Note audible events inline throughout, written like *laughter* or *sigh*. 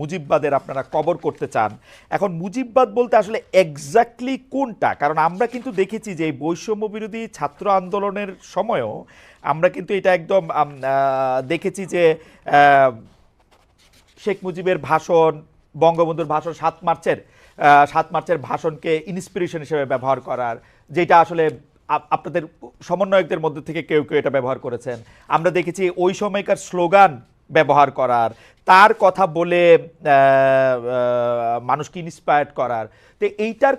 মুজিববাদের আপনারা কবর করতে চান। এখন মুজিববাদ বলতে আসলে এক্স্যাক্টলি কোনটা? কারণ আমরা কিন্তু দেখেছি যে এই বৈষম্য বিরোধী ছাত্র আন্দোলনের সময়ও আমরা কিন্তু এটা একদম দেখেছি যে শেখ মুজিবের ভাষণ, বঙ্গবন্ধুর ভাষণ সাত মার্চের সাত মার্চের ভাষণকে ইন্সপিরেশন হিসেবে ব্যবহার করার, যেটা আসলে আপনাদের সমন্বয়কদের মধ্যে থেকে কেউ কেউ এটা ব্যবহার করেছেন। আমরা দেখেছি ওই সময়কার স্লোগান ব্যবহার করার, তার কথা বলে মানুষকে ইন্সপায়ার্ড করার। তো এইটার,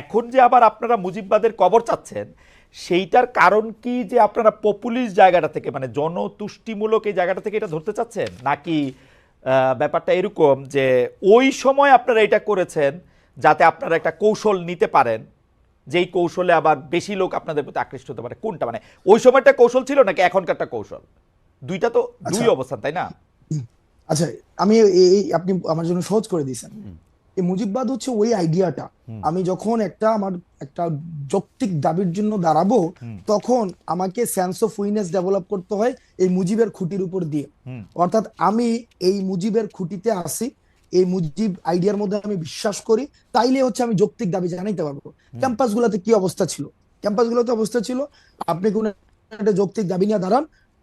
এখন যে আবার আপনারা মুজিববাদের কবর চাচ্ছেন, সেইটার কারণ কি যে আপনারা পপুলিস্ট জায়গাটা থেকে মানে জনতুষ্টিমূলক এই জায়গাটা থেকে এটা ধরতে চাচ্ছেন? নাকি ব্যাপারটা এরকম যে ওই সময় আপনারা এটা করেছেন যাতে আপনারা একটা কৌশল নিতে পারেন, যেই কৌশলে আবার বেশি লোক আপনাদের প্রতি আকৃষ্ট হতে পারে? কোনটা? মানে ওই সময়টা কৌশল ছিল নাকি এখনকারটা কৌশল? দুইটা তো দুই আচ্ছা। অবস্থান তাই না? *clears throat* আচ্ছা আমি এই আপনি আমার জন্য সহজ করে দিয়েছেন। এই মুজিববাদ হচ্ছে ওই আইডিয়াটা। আমি যখন একটা আমার একটা যৌক্তিক দাবির জন্য দাঁড়াবো তখন আমাকে সেন্স অফ উইনেস ডেভেলপ করতে হয় এই মুজিবের খুঁটির উপর দিয়ে। অর্থাৎ আমি এই মুজিবের খুঁটিতে আসি এই মুজিব আইডিয়ার মধ্যে আমি বিশ্বাস করি তাইলে হচ্ছে আমি যৌক্তিক দাবি জানাইতে পারব। ক্যাম্পাসগুলোতে কি অবস্থা ছিল? ক্যাম্পাস ক্যাম্পাসগুলোতে অবস্থা ছিল আপনি কোন একটা যৌক্তিক দাবি নিয়ে দাঁড়ান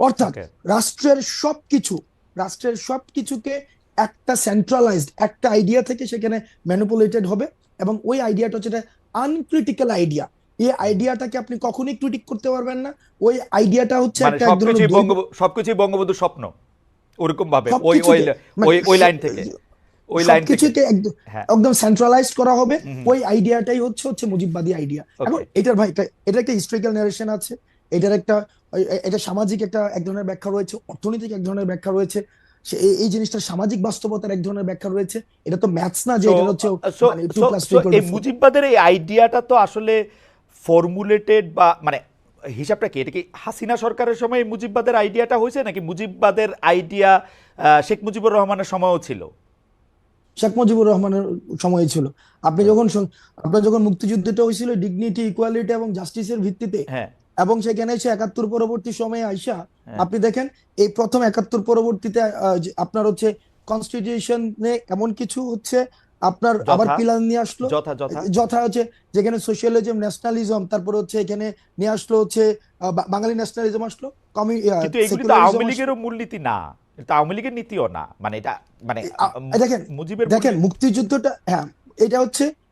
অর্থাৎ. রাষ্ট্রের সবকিছু রাষ্ট্রের সবকিছুকে একটা সেন্ট্রালাইজড একটা আইডিয়া থেকে সেখানে ম্যানুপুলেটেড হবে এবং ওই আইডিয়াটা হচ্ছে আনক্রিটিক্যাল আইডিয়া এই আইডিয়াটাকে আপনি কখনোই ক্রিটিক করতে পারবেন না। ওই আইডিয়াটা হচ্ছে মানে একটা এক সবকিছুই বঙ্গবন্ধু বঙ্গবন্ধুর স্বপ্ন ওরকম ভাবে ওই ওই মানে ওই লাইন থেকে ওই লাইন একদম হ্যাঁ। একদম সেন্ট্রালাইজড করা হবে। ওই আইডিয়াটাই হচ্ছে হচ্ছে মুজিববাদী আইডিয়া এখন এটার ভাই এটা- একটা হিস্ট্রিক্যাল নারেশন আছে। এটার একটা এটা সামাজিক একটা এক ধরনের ব্যাখ্যা রয়েছে অর্থনৈতিক এক ধরনের ব্যাখ্যা রয়েছে। এই- এই জিনিসটা সামাজিক বাস্তবতার এক ধরনের ব্যাখ্যা রয়েছে। এটা তো ম্যাথস না যে এটা হচ্ছে মানে এই মুজিববাদের এই আইডিয়াটা তো আসলে ফর্মুলেটেড বা মানে হিসাবটা কি? এটা কি হাসিনা সরকারের সময় এই মুজিববাদের আইডিয়াটা হয়েছে নাকি মুজিববাদের আইডিয়া শেখ মুজিবুর রহমানের সময়ও ছিল? শেখ মুজিবুর রহমানের সময় ছিল। আপনি যখন শুন- আপনার যখন মুক্তিযুদ্ধটা হয়েছিল ডিগনিটি ইকুয়ালিটি এবং জাস্টিসের ভিত্তিতে হ্যাঁ। এবং সেখানে এসে একাত্তর পরবর্তী সময়ে আইসা হ্যাঁ। আপনি দেখেন এই প্রথম একাত্তর পরবর্তীতে আপনার হচ্ছে কনস্টিটিউশনে এমন কিছু হচ্ছে আপনার আবার পিলার নিয়ে আসলো। যথা হচ্ছে যেখানে সোশ্যালিজম ন্যাশনালিজম তারপর হচ্ছে এখানে নিয়ে আসলো হচ্ছে বাঙালি ন্যাশনালিজম আসলো কমি আওয়ামী। লীগেরও মূলনীতি না। এটা আওয়ামী লীগের নীতিও না। মানে এটা মানে দেখেন, মুজিবের দেখেন মুক্তিযুদ্ধটা হ্যাঁ এটা হচ্ছে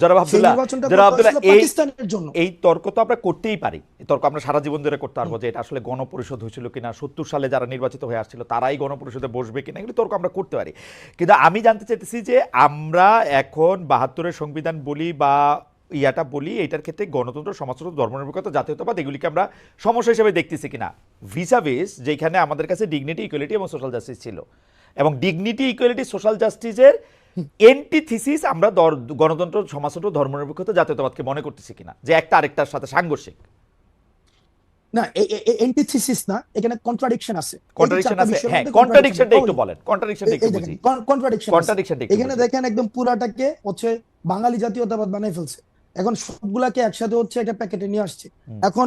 জনাব সেই আব্দুল্লাহ নির্বাচনটা জনাব করা আব্দুল্লাহ হয়েছিল এই পাকিস্তানের জন্য? এই তর্ক তো আমরা করতেই পারি। এই তর্ক আমরা সারা জীবন ধরে করতে পারব যে এটা আসলে গণপরিষদ হয়েছিল কিনা সত্তর সালে যারা নির্বাচিত হয়ে আসছিল তারাই গণপরিষদে বসবে কিনা এগুলো তর্ক আমরা করতে পারি। কিন্তু আমি জানতে চাইতেছি যে আমরা এখন বাহাত্তরের সংবিধান বলি বা ইয়াটা বলি এটার ক্ষেত্রে গণতন্ত্র সমাজতন্ত্র ধর্মনিরপেক্ষতা জাতীয়তাবাদ এগুলিকে আমরা সমস্যা হিসেবে দেখতেছি কিনা। ভিসা বেস যেখানে আমাদের কাছে ডিগনিটি ইকুয়ালিটি এবং সোশ্যাল জাস্টিস ছিল। এবং ডিগনিটি ইকুয়ালিটি সোশ্যাল জাস্টিসের এন্টিথিসিস আমরা গণতন্ত্র সমাজতন্ত্র ধর্মনিরপেক্ষতা জাতীয়তাবাদকে মনে করতেছি কিনা? যে একটা আরেকটার সাথে সাংঘর্ষিক। না এন্টিথিসিস না এখানে কন্ট্রাডিকশন আছে। কন্ট্রাডিকশন আছে হ্যাঁ কন্ট্রাডিকশনটা একটু বলেন। কন্ট্রাডিকশনটা একটু বুঝি। কন্ট্রাডিকশন কন্ট্রাডিকশনটা এখানে দেখেন একদম পুরাটাকে হচ্ছে বাঙালি জাতীয়তাবাদ বানাই ফেলছে। এখন সবগুলাকে একসাথে হচ্ছে একটা প্যাকেটে নিয়ে আসছে। এখন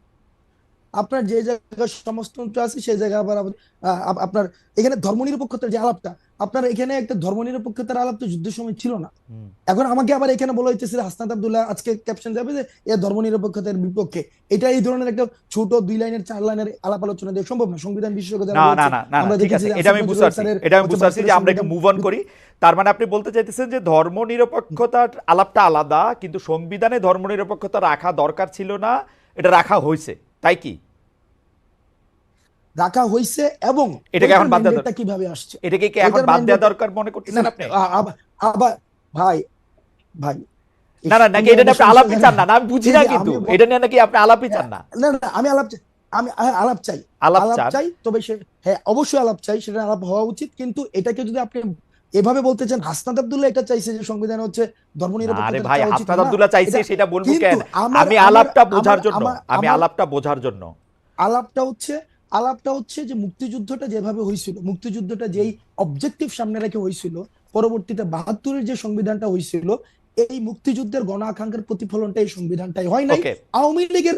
আপনার যে জায়গায় সমাজতন্ত্র আছে সেই জায়গায় আবার আপনার এখানে ধর্মনিরপেক্ষতার যে আলাপটা আপনার এখানে একটা ধর্মনিরপেক্ষতার আলাপ তো যুদ্ধের সময় ছিল না। এখন আমাকে আবার এখানে বলা হইতেছে যে হাসনাত আব্দুল্লাহ আজকে ক্যাপশন যাবে যে এ ধর্মনিরপেক্ষতার বিপক্ষে। এটা এই ধরনের একটা ছোট দুই লাইনের চার লাইনের আলাপ আলোচনা দিয়ে সম্ভব না। সংবিধান বিশেষজ্ঞ যারা না না না আমরা দেখেছি এটা আমি বুঝতে পারছি। এটা আমি বুঝতে পারছি যে আমরা একটু মুভ অন করি। তার মানে আপনি বলতে চাইতেছেন যে ধর্ম নিরপেক্ষতার আলাপটা আলাদা কিন্তু সংবিধানে ধর্ম নিরপেক্ষতা রাখা দরকার ছিল না এটা রাখা হয়েছে তাই কি? রাখা হয়েছে এবং এটাকে এখন বাদ দেওয়া কীভাবে আসছে? এটাকে কি এখন বাদ দেওয়া দরকার মনে করতেছেন আপনি? আবার ভাই ভাই না না নাকি এটা আপনি আলাপই চান না? আমি বুঝি না কিন্তু। এটা নিয়ে নাকি আপনি আলাপই চান না? না না আমি আলাপ চাই আমি আলাপ চাই। আলাপ চাই তবে সে হ্যাঁ অবশ্যই আলাপ চাই সেটা আলাপ হওয়া উচিত। কিন্তু এটাকে যদি আপনি এভাবে বলতে চান হাসনাত আব্দুল্লাহ এটা চাইছে যে সংবিধান হচ্ছে আরে ধর্মনিরপেক্ষতা ভাই হাসনাত আব্দুল্লাহ চাইছে সেটা বলব কেন? আমি আলাপটা বোঝার জন্য আমি আলাপটা বোঝার জন্য। আলাপটা হচ্ছে আলাপটা হচ্ছে যে মুক্তিযুদ্ধটা যেভাবে হয়েছিল মুক্তিযুদ্ধটা যেই অবজেক্টিভ সামনে রেখে হয়েছিল পরবর্তীতে বাহাত্তরের যে সংবিধানটা হয়েছিল এই মুক্তিযুদ্ধের গণ আকাঙ্ক্ষার প্রতিফলনটা এই সংবিধানটাই হয় নাই। আওয়ামী লীগের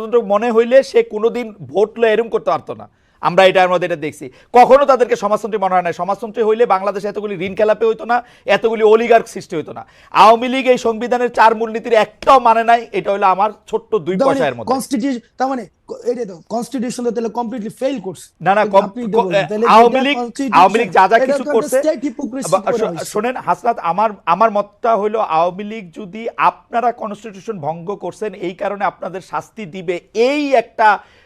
গণতন্ত্র মনে হইলে সে কোনোদিন ভোট লয় এরম করতে পারতো না। আমরা এটার মধ্যে এটা দেখছি। কখনো তাদেরকে সমাজতন্ত্রী মনে হয় না সমাজতন্ত্রী হইলে বাংলাদেশে এতগুলি ঋণ খেলাপে হইতো না এতগুলি অলিগার্ক সৃষ্টি হইতো না। আওয়ামী লীগ এই সংবিধানের চার মূলনীতির একটাও মানে নাই এটা হলো আমার ছোট্ট দুই পয়সার মধ্যে। কনস্টিটিউশন তার মানে এটাই তো কনস্টিটিউশন তো তাহলে কমপ্লিটলি ফেল করছে। না না কম- আপনি ক- এটা বলুন, তাহলে আওয়ামী লীগ আওয়ামী লীগ যা যা কিছু করছে state hypocrisy বা- করা শো- হয়েছে। শোনেন হাসনাত আমার আমার মতটা হলো আওয়ামী লীগ যদি আপনারা কনস্টিটিউশন ভঙ্গ করছেন এই কারণে আপনাদের শাস্তি দিবে এই একটা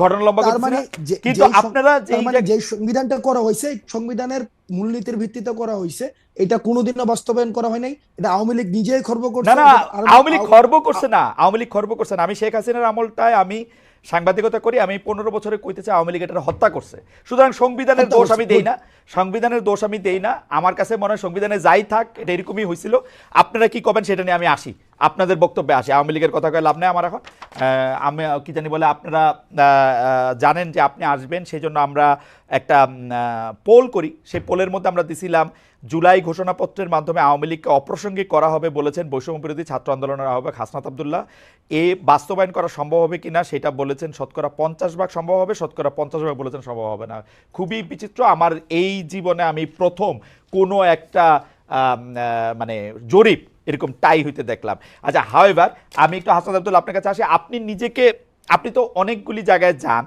ঘটনা লম্বা মানে কিন্তু আপনারা যে মানে যে সংবিধানটা করা হয়েছে সংবিধানের মূলনীতির ভিত্তিতে করা হয়েছে এটা কোনোদিনও বাস্তবায়ন করা হয় নাই। এটা আওয়ামী লীগ নিজেই খর্ব করছে। না আওয়ামী লীগ খর্ব করছে না। আওয়ামী লীগ খর্ব করছে না। আমি শেখ হাসিনার আমলটায় আমি সাংবাদিকতা করি আমি পনেরো বছরে কইতেছি আওয়ামী লীগ এটা হত্যা করছে। সুতরাং সংবিধানের দোষ আমি দেই না। সংবিধানের দোষ আমি দেই না। আমার কাছে মনে হয় সংবিধানে যাই থাক এটা এরকমই হয়েছিল আপনারা কি করবেন সেটা নিয়ে আমি আসি। আপনাদের বক্তব্যে আসি। আওয়ামী লীগের কথা কয়ে লাভ নেই আমার এখন। আমি কি জানি বলে আপনারা জানেন যে আপনি আসবেন সেই জন্য আমরা একটা পোল করি। সেই পোলের মধ্যে আমরা দিছিলাম, জুলাই ঘোষণাপত্রের মাধ্যমে আওয়ামী লীগকে অপ্রাসঙ্গিক করা হবে বলেছেন বৈষম্য বিরোধী ছাত্র আন্দোলনের আহ্বায়ক হাসনাত আবদুল্লাহ। এ বাস্তবায়ন করা সম্ভব হবে কিনা সেটা বলেছেন শতকরা পঞ্চাশ ভাগ সম্ভব হবে, শতকরা পঞ্চাশ ভাগ বলেছেন সম্ভব হবে না। খুবই বিচিত্র। আমার এই জীবনে আমি প্রথম কোনো একটা মানে জরিপ এরকম টাই হইতে দেখলাম। আচ্ছা হাওয়েভার আমি একটু হাসনাত আবদুল্লাহ আপনার কাছে আসি। আপনি নিজেকে, আপনি তো অনেকগুলি জায়গায় যান।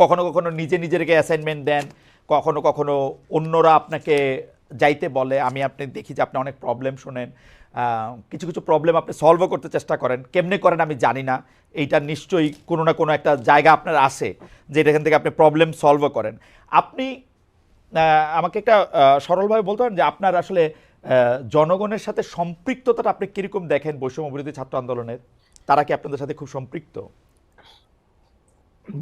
কখনো কখনো নিজে নিজেকে অ্যাসাইনমেন্ট দেন। কখনো কখনো অন্যরা আপনাকে যাইতে বলে। আমি আপনি দেখি যে আপনি অনেক প্রবলেম শোনেন। কিছু কিছু প্রবলেম আপনি সলভও করতে চেষ্টা করেন। কেমনে করেন আমি জানি না। এইটা নিশ্চয়ই কোনো না কোনো একটা জায়গা আপনার আছে যেটা এখান থেকে আপনি প্রবলেম সলভও করেন। আপনি আমাকে একটা সরলভাবে বলতে পারেন যে আপনার আসলে জনগণের সাথে সম্পৃক্ততাটা আপনি কীরকম দেখেন বৈষম্য বিরোধী ছাত্র আন্দোলনের? তারা কি আপনাদের সাথে খুব সম্পৃক্ত?